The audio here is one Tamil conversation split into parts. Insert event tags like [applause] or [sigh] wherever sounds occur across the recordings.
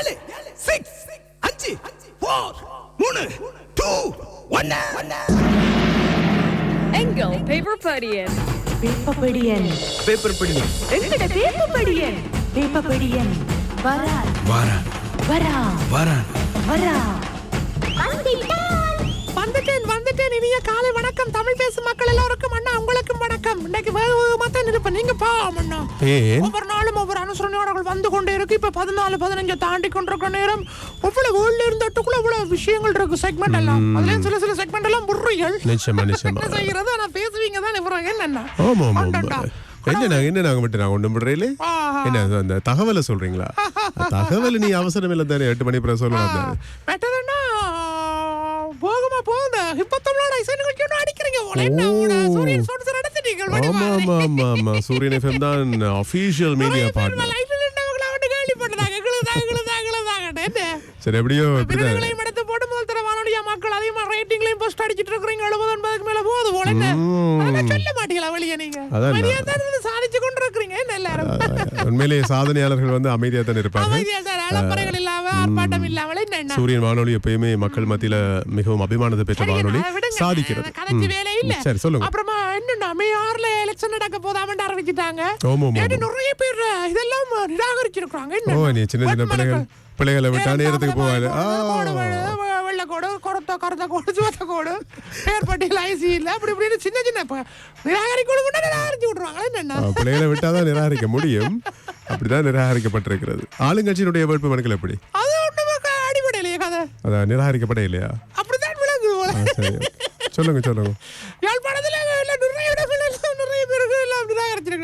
ஏழு சிக்ஸ் அஞ்சு ஃபோர் மூணு டூ ஒன்னு எங்கள் பேப்பர் படியன் வேப்பப்படியன் பேப்பர் படிங்க எங்கட வேப்பப்படியன் வேப்பப்படியன் வரா வாரான் வரா வாரான் வரா வந்துட்டேன் வந்துட்டேன் இனிய காலை வணக்கம். தமிழ் பேசும் மக்கள் எல்லாருக்கும் இருப்பேன் நீங்க பா அண்ணா. ஏன்? ஒவ்வொரு நாளும் ஒவ்வொரு அனுசரணையோட வந்து கொண்டே இருக்கு. இப்ப பதினாலு பதினஞ்சு தாண்டி கொண்டிருக்க நேரம் அவ்வளவு ஊர்ல இருந்தட்டுக்குள்ள அவ்வளவு விஷயங்கள் இருக்கு. செக்மெண்ட் எல்லாம். அதுலயும் சில சில செக்மெண்ட் எல்லாம் முறைகள் நிச்சயமா நிச்சயமா. செய்யறது? ஆனா பேசுவீங்க தான் இவரம் என்னென்ன ஆமா ஆமா என்ன நாங்க என்ன நாங்க மட்டும் நாங்க ஒண்ணும் பண்றீங்களே. என்ன அந்த தகவலை சொல்றீங்களா? தகவல் நீ அவசரம் இல்லை தானே எட்டு மணி பிறகு சொல்லலாம் போகுமா போகுது இப்ப சூரியன் எஃப்எம் தான் அபிஷியல் மீடியா பார்ட்னர் சரி எப்படியோ எடுத்து போட்டு முதல் தர வானொலியா மக்கள் அதிகமா ரேட்டிங்லையும் போஸ்ட் அடிச்சிட்டு இருக்கிறீங்க. எழுபது ஒன்பதுக்கு மேல போகுது போல என்ன? ம். அதெல்லாம் சொல்ல மாட்டீங்களா வெளியே நீங்க? சாதிச்சு கொண்டு இருக்கிறீங்க என்ன எல்லாரும்? உண்மையிலேயே சாதனையாளர்கள் வந்து அமைதியா தான் இருப்பாங்க அலப்பறைகள் இல்லாம ஆர்ப்பாட்டம் இல்லாமல் என்ன என்ன? சூரியன் வானொலி எப்பயுமே மக்கள் மத்தியில மிகவும் அபிமானத்தை பெற்ற வானொலி. சாதிக்கிறது. வேலை இல்ல. சரி சொல்லுங்க. அப்புறமா என்னன்னா மே ஆறுல எலெக்ஷன் நடக்க போதாமன்னு நேற்று நிறைய பேர் இதெல்லாம் நிராகரிச்சிருக்காங்க என்ன? சின்ன சின்ன பிள்ளைகள் பிள்ளைகளை விட்டா நேரத்துக்கு கோடு கொரத்த கோடு சிவத்த கோடு. பேர் பட்டியல் ஐசி இல்ல அப்படி இப்படின்னு சின்ன சின்ன இப்ப நிராகரிக்கணும் கூட நிராகரிச்சு விட்டுருவாங்க என்னன்னா? பிள்ளைகளை விட்டாதான் நிராகரிக்க முடியும். அப்படிதான் நிராகரிக்கப்பட்டிருக்கிறது. ஆளுங்கட்சியினுடைய வேட்பு மனுக்கள் எப்படி? அது க- அடிப்படையிலேயே கதை. அதான் நிராகரிக்கப்பட இல்லையா அப்படித்தான் விளங்கு போல. ஆ, சரி. சொல்லுங்க சொல்லுங்க யாழ்ப்பாணத்துல எல்லாம் நிறைய இடங்கள் எல்லாம் நிறைய பேருக்கு எல்லாம்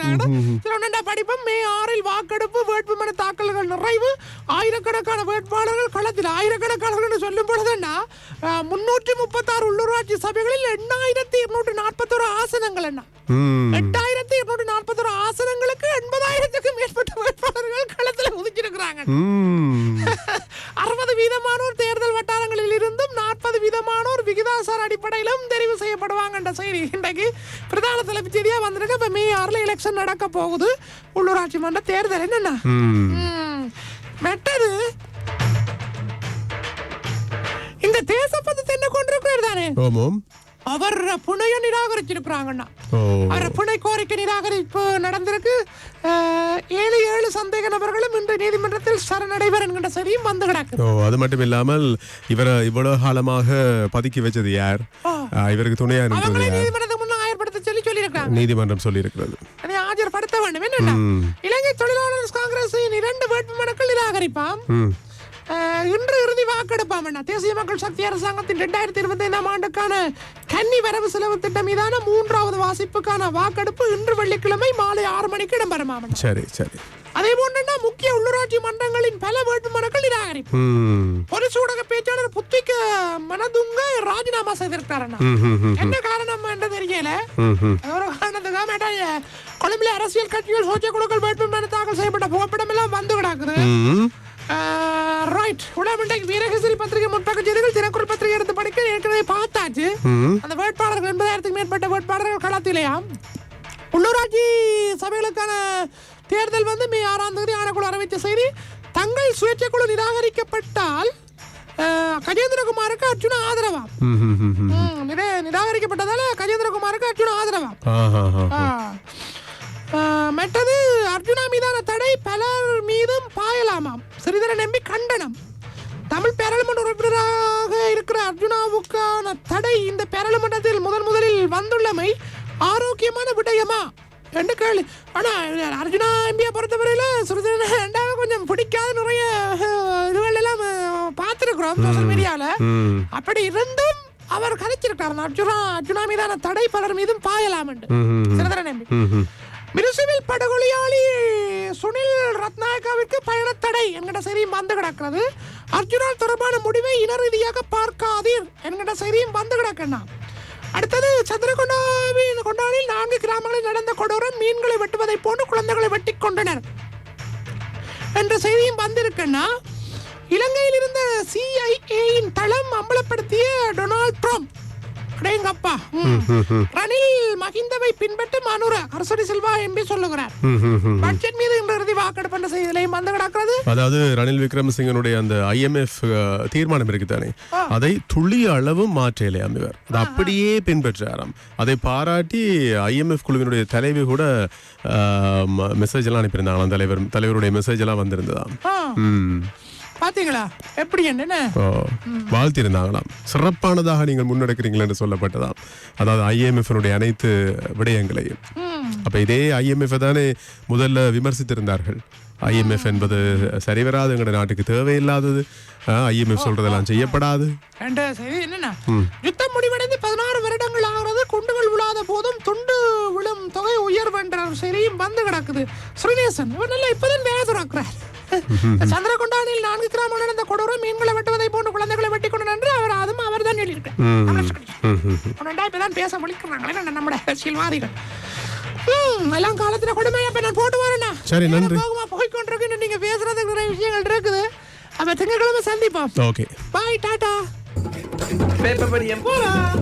சரி ஒன்னண்டா படிப்போம் மே ஆறில் வாக்கெடுப்பு வேட்புமனு தாக்கல்கள் நிறைவு ஆயிரக்கணக்கான வேட்பாளர்கள் களத்தில். ஆயிரக்கணக்கானவர்கள் சொல்லும் பொழுதுன்னா முன்னூற்றி முப்பத்தாறு உள்ளூராட்சி சபைகளில் எண்ணாயிரத்தி இருநூற்றி நாற்பத்தொரு ஆசனங்கள் என்ன ம் எட்டாயிரத்தி இருநூற்றி நாற்பத்தொரு ஆசனங்களுக்கு எண்பதாயிரத்துக்கும் மேற்பட்ட வேட்பாளர்கள் களத்தில் ஒதுக்கியிருக்கிறாங்க ம் அறுபது வீதமானோர் தேர்தல் வட்டாரங்களில் இருந்தும் நாற்பது வீதமானோர் விகிதாசார அடிப்படையிலும் தெரிவு செய்யப்படுவாங்க என்ற செய்தி. இன்றைக்கு பிரதான தலைப்புச் செய்தியா வந்திருக்கு. இப்ப மே ஆறுல எலெக்ஷன் நடக்க போகுது. உள்ளூராட்சி மன்ற தேர்தல் என்னன்னா? மெட்டது இந்த தேசப்பதத்தை என்ன கொண்டிருக்கிறார் தானே? அவர் புனைய நிராகரிச்சிருக்கிறாங்கண்ணா. அவர் புனை கோரிக்கை நிராகரிப்பு நடந்திருக்கு. ஏழு சந்தேக நபர்களும் இன்று நீதிமன்றத்தில் சரணடைவர் என்கின்ற செய்தியும் வந்து கிடக்கு. ஓ அது மட்டும் இல்லாமல் இவரை இவ்வளவு காலமாக பதுக்கி வச்சது யார்? இவருக்கு துணையா இருந்தது நீதிமன்றத்துக்கு முன்ன ஆயர்படுத்த சொல்லி சொல்லியிருக்காங்க நீதிமன்றம் சொல்லியிருக்கிறது. அதை ஆஜர்படுத்த வேண்டும். என்னன்னா. இலங்கை தொழிலாளர் காங்கிரஸின் இரண்டு வேட்புமனுக்கள் நிராகரிப்பாம். இன்று இறுதி வாக்கெடுப்பாம். அண்ணா. தேசிய மக்கள் சக்தி அரசாங்கத்தின் இரண்டாயிரத்தி இருபத்தி ஐந்தாம் ஆண்டுக்கான கன்னி வரவு செலவு திட்டம் மீதான மூன்றாவது வாசிப்புக்கான வாக்கெடுப்பு இன்று வெள்ளிக்கிழமை மாலை ஆறு மணிக்கு இடம்பெறுமாம். அண்ணா. சரி சரி. அதே போன்றுன்னா முக்கிய உள்ளூராட்சி மன்றங்களின் பல வேட்புமனுக்கள் நிராகரிப்பு. பொலிஸ் ஊடக பேச்சாளர் புத்திக்க மனதுங்க ராஜினாமா ம், என்ன காரணம் என்று தெரியல. ஒரு காரணத்துக்காக மேட்டா கொழும்புல அரசியல் கட்சிகள் சோசிய குழுக்கள் வேட்புமனு தாக்கல் செய்யப்பட்ட புகைப்படம் எல்லாம் வந்து கிடக்குது. ரைட் உடம்பண்டை வீரகேசரி பத்திரிகை முற்பக்க செய்திகள் தினக்குரல் பத்திரிகை எடுத்து படிக்க ஏற்கனவே பார்த்தாச்சு. அந்த வேட்பாளர்கள் எண்பதாயிரத்துக்கு மேற்பட்ட வேட்பாளர்கள் களத்திலேயாம். உள்ளூராட்சி சபைகளுக்கான தேர்தல் வந்து மே ஆறாம் தேதி ஆணைக்குழு அறிவித்த செய்தி தங்கள் சுயேட்சை குழு நிராகரிக்கப்பட்டால் கஜேந்திரகுமாருக்கு அர்ஜுனா நிரா- நிராகரிக்கப்பட்டதால கஜேந்திரகுமாருக்கு அர்ஜுனா ஆதரவாம். ஆஹா, ஆஹா. ஆ. ஆ, மற்றது அர்ஜுனா மீதான தடை பலர் மீதும் பாயலாமாம். சிறிதரன் நம்பி கண்டனம். தமிழ் பாராளுமன்ற உறுப்பினராக இருக்கிற அர்ஜுனாவுக்கான தடை இந்த பாராளுமன்றத்தில் முதன் முதலில் வந்துள்ளமை ஆரோக்கியமான விடயமா? என்று கேள்வி ஆனா அர்ஜுனா எம்பியை பொறுத்தவரையில ரெண்டாவது கொஞ்சம் பிடிக்காத நிறைய இதுகள் எல்லாம் பார்த்திருக்கிறோம் சோசியல் மீடியால ம். அப்படி இருந்தும் அவர் கதைச்சிருக்காரு அர்ஜுனா அர்ஜுனா மீதான தடை பலர் மீதும் பாயலாம் என்று ம், ம். மிருசுவில் படுகொலையாளி சுனில் ரத்நாயக்காவிற்கு பயணத்தடை என்கிற செய்தியும் வந்து கிடக்கிறது. அர்ஜுனா தொடர்பான முடிவை இன ரீதியாக பார்க்காதீர் என்கிற செய்தியும் வந்து கிடக்கண்ணா அடுத்தது சந்திரகொண்டாவின் கொண்டாடில் நான்கு கிராமங்களில் நடந்த கொடூரம் மீன்களை வெட்டுவதைப் போன்று குழந்தைகளை வெட்டி கொண்டனர் என்ற செய்தியும் வந்திருக்குன்னா இலங்கையில் இருந்த சிஐஏயின் தளம் அம்பலப்படுத்திய டொனால்ட் ட்ரம்ப். அடேங்கப்பா. ரணில் மஹிந்தவை பின்பற்றும் அனுர அரசடி செல்வா எம்பி சொல்லுகிறார். பட்ஜெட் மீது இன்று இறுதி வாக்கெடுப்பு என்ற செய்தியிலையும் வந்து கிடக்கிறது. அதாவது ரணில் விக்ரமசிங்கனுடைய அந்த ஐஎம்எஃப் தீர்மானம் இருக்குதானே? அதை துளி அளவும் மாற்றலையாம் இவர் அதை அப்படியே பின்பற்றாராம். அதை பாராட்டி ஐஎம்எஃப் குழுவினுடைய தலைவி கூட மெசேஜ் எல்லாம் அனுப்பியிருந்தாங்களாம். தலைவர் தலைவருடைய மெசேஜ் எல்லாம் வந்திருந்ததாம். பாத்தீங்களா? எப்படி என்ன ஓ, வாழ்த்திருந்தாங்களாம் சிறப்பானதாக நீங்கள் முன்னெடுக்கிறீங்கள் என்று சொல்லப்பட்டதாம். அதாவது ஐஎம்எஃப் அனைத்து விடயங்களையும். அப்ப இதே ஐஎம்எஃப் தானே முதல்ல விமர்சித்திருந்தார்கள். ஐஎம்எஃப் என்பது சரிவராது எங்களுடைய நாட்டுக்கு தேவையில்லாதது. ஐஎம்எஃப் சொல்றதெல்லாம் செய்யப்படாது. என்னன்னா? யுத்தம் முடிவடைந்து பதினாறு வருடங்கள் ஆகிறது. குண்டுகள் விழாத போதும் துண்டு விழும் தொகை உயர்வு என்ற ஒரு செய்தியும் வந்து கிடக்குது. ஸ்ரீநேசன் நல்லா இப்பதான் வேலை துறக்கிறார் [laughs] சந்திரகொண்டானில் நான்கு கிராமம் நடந்த கொடூரம் மீன்களை வெட்டுவதை போன்று குழந்தைகளை வெட்டி கொண்டு நின்று அவர் அதுவும் அவர் தான். உன்னண்டா இப்பதான் பேச முடிக்கிறாங்களே நம்முடைய அரசியல்வாதிகள் எல்லாம் காலத்துல கொடுமையா இப்ப நான் போட்டு வரேன்னா சரி, நன்றி. போகுமா போய் கொண்டிருக்கு நீங்க பேசுறதுக்கு நிறைய விஷயங்கள் இருக்குது. அப்ப திங்கட்கிழமை சந்திப்போம். ஓகே. பாய் டாடா. பேப்பர் படியம் போலாம்